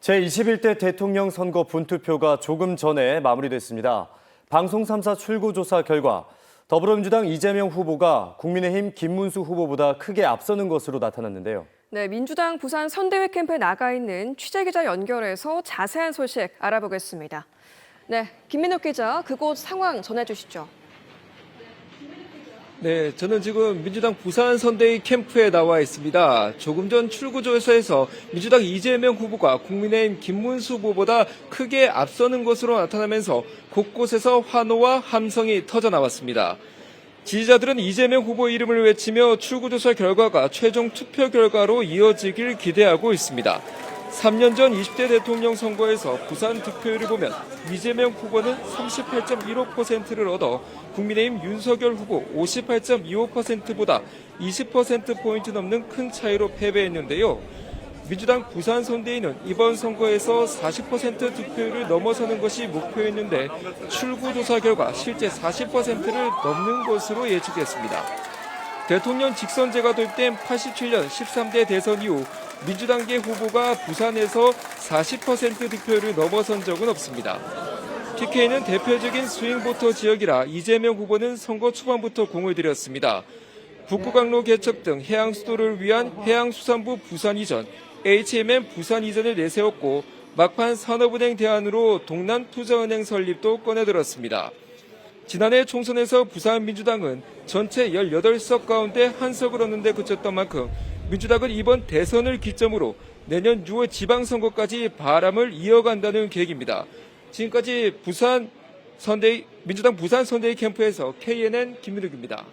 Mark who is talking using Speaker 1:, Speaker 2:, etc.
Speaker 1: 제21대 대통령 선거 분투표가 조금 전에 마무리됐습니다. 방송 3사 출구조사 결과 더불어민주당 이재명 후보가 국민의힘 김문수 후보보다 크게 앞서는 것으로 나타났는데요.
Speaker 2: 네, 민주당 부산 선대위 캠프에 나가 있는 취재기자 연결해서 자세한 소식 알아보겠습니다. 네, 김민욱 기자, 그곳 상황 전해주시죠.
Speaker 3: 네, 저는 지금 민주당 부산 선대위 캠프에 나와 있습니다. 조금 전 출구 조사에서 민주당 이재명 후보가 국민의힘 김문수 후보보다 크게 앞서는 것으로 나타나면서 곳곳에서 환호와 함성이 터져 나왔습니다. 지지자들은 이재명 후보 이름을 외치며 출구조사 결과가 최종 투표 결과로 이어지길 기대하고 있습니다. 3년 전 20대 대통령 선거에서 부산 득표율을 보면 이재명 후보는 38.15%를 얻어 국민의힘 윤석열 후보 58.25%보다 20%포인트 넘는 큰 차이로 패배했는데요. 민주당 부산 선대위는 이번 선거에서 40% 득표율을 넘어서는 것이 목표였는데 출구조사 결과 실제 40%를 넘는 것으로 예측됐습니다. 대통령 직선제가 도입된 87년 13대 대선 이후 민주당계 후보가 부산에서 40% 득표율을 넘어선 적은 없습니다. PK는 대표적인 스윙보터 지역이라 이재명 후보는 선거 초반부터 공을 들였습니다. 북구강로 개척 등 해양 수도를 위한 해양수산부 부산 이전, HMM 부산 이전을 내세웠고 막판 산업은행 대안으로 동남 투자은행 설립도 꺼내들었습니다. 지난해 총선에서 부산 민주당은 전체 18석 가운데 한 석을 얻는 데 그쳤던 만큼 민주당은 이번 대선을 기점으로 내년 6월 지방선거까지 바람을 이어간다는 계획입니다. 지금까지 부산 선대위, 민주당 부산 선대위 캠프에서 KNN 김민욱입니다.